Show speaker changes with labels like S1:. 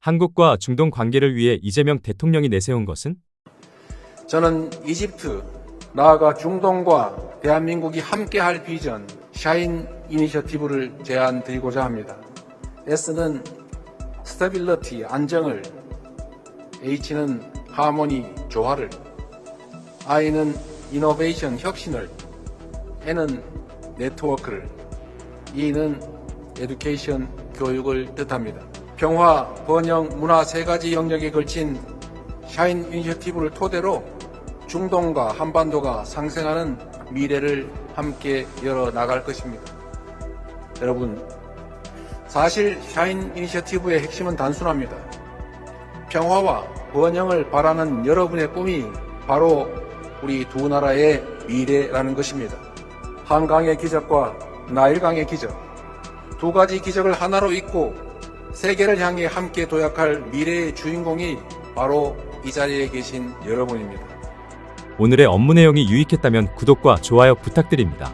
S1: 한국과 중동 관계를 위해 이재명 대통령이 내세운 것은
S2: 저는 이집트, 나아가 중동과 대한민국이 함께할 비전 샤인 이니셔티브를 제안 드리고자 합니다. S는 스테빌러티, 안정을, H는 하모니, 조화를, I는 이노베이션, 혁신을, N은 네트워크를, E는 에듀케이션, 교육을 뜻합니다. 평화, 번영, 문화 세 가지 영역에 걸친 샤인 이니셔티브를 토대로 중동과 한반도가 상생하는 미래를 함께 열어 나갈 것입니다. 여러분, 사실 샤인 이니셔티브의 핵심은 단순합니다. 평화와 번영을 바라는 여러분의 꿈이 바로 우리 두 나라의 미래라는 것입니다. 한강의 기적과 나일강의 기적, 두 가지 기적을 하나로 잇고 세계를 향해 함께 도약할 미래의 주인공이 바로 이 자리에 계신 여러분입니다.
S1: 오늘의 업무 내용이 유익했다면 구독과 좋아요 부탁드립니다.